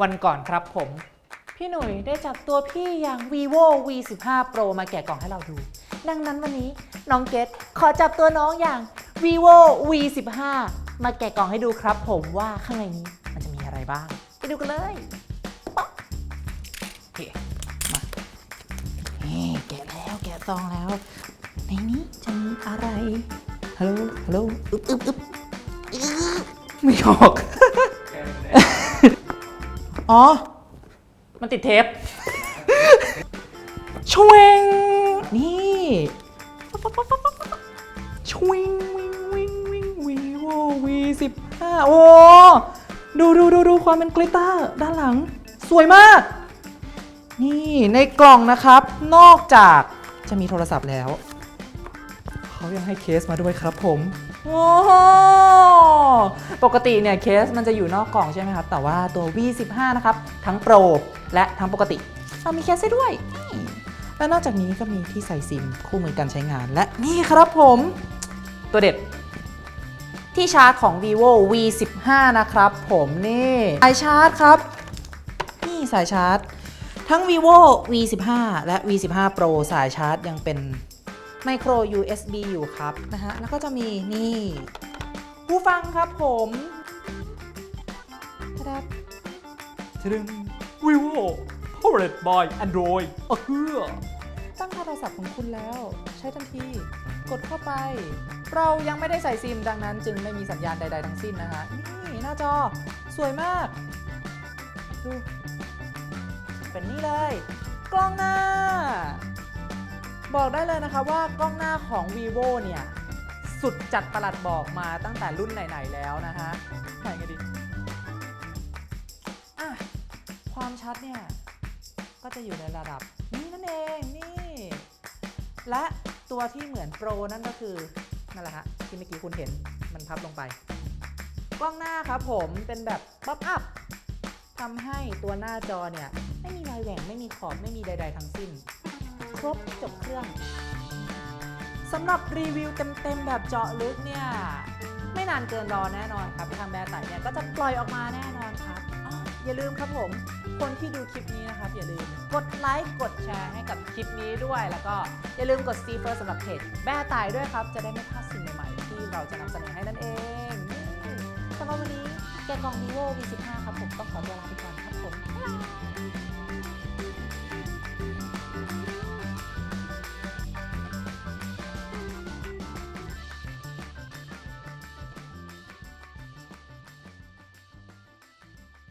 วันก่อนครับผม พี่หนุ่ยได้จับตัวพี่อย่าง vivo v 1 5 pro มาแกะกล่องให้เราดู ดังนั้นวันนี้น้องเกดขอจับตัวน้องอย่าง vivo v 1 5มาแกะกล่องให้ดูครับผมว่าข้างในนี้มันจะมีอะไรบ้าง ไปดูกันเลยป๊อเคมาแกะแล้วแกะซองแล้ว ในนี้จะมีอะไรฮัลโหลฮัลโหลอึ๊บอึ๊บอึ๊บไม่ออกอ๋ อ มันติดเทป ชวงนี่ชวิงวิงวิงวิงวีโววีสิบห้าโอ้ดูดูดูดูความเป็นกลิตเตอร์ด้านหลัง สวยมาก นี่ในกล่องนะครับ นอกจากจะมีโทรศัพท์แล้ว เขายังให้เคสมาด้วยครับผม โอ้โห ปกติเนี่ยเคสมันจะอยู่นอกกล่องใช่ไหมครับ แต่ว่าตัว V15 นะครับ ทั้งโปรและทั้งปกติ เรามีเคสให้ด้วย และนอกจากนี้ก็มีที่ใส่ซิมคู่มือการใช้งาน และนี่ครับผม ตัวเด็ด ที่ชาร์จของ vivo V15 นะครับผมนี่สายชาร์จครับ นี่สายชาร์จ ทั้ง vivo V15 และ V15 Pro สายชาร์จยังเป็น micro USB อยู่ครับนะฮะแล้วก็จะมีนี่ หูฟังครับผมทะดับทะดึง vivo powered by android อะเฮือตั้งค่าโทรศัพท์ของคุณแล้ว ใช้ทันที กดเข้าไป เรายังไม่ได้ใส่ซิมดังนั้น จึงไม่มีสัญญาณใด ๆ ทั้งสิ้นนะฮะนี่หน้าจอสวยมาก ดูเป็นนี่เลย กล้องหน้า บอกได้เลยนะคะว่ากล้องหน้าของ vivo เนี่ย สุดจัดประหลัดบอกมาตั้งแต่รุ่นไหน ๆ แล้วนะฮะไหนกันดีอะความชัดเนี่ยก็จะอยู่ในระดับนี้นั่นเองนี่ และตัวที่เหมือนโปรนั่นก็คือนั่นแหละฮะที่เมื่อกี้คุณเห็นมันพับลงไป กล้องหน้าครับผมเป็นแบบป๊อปอัพทำให้ตัวหน้าจอเนี่ย ไม่มีรอยแหว่งไม่มีขอบไม่มีใด ๆ ทั้งสิ้น ครบจบเครื่อง สำหรับรีวิวเต็มๆแบบเจาะลึกเนี่ย ไม่นานเกินรอแน่นอนครับ ทางแบรนดเนี่ยก็จะปล่อยออกมาแน่นอนครับออย่าลืมครับผม คนที่ดูคลิปนี้นะครับ อย่าลืมกดไลค์กดแชร์ให้กับคลิปนี้ด้วย แล้วก็อย่าลืมกดซีเฟอร์สำหรับเพจแบร์ตายด้วยครับ จะได้ไม่พลาดสิ่งใหม่ๆที่เราจะนำเสนอให้นั่นเองสำหรับวันนี้แกกองนิโว V15 ครับผมต้องขอตัวลาไปก่อนครับผมบ๊ายบาย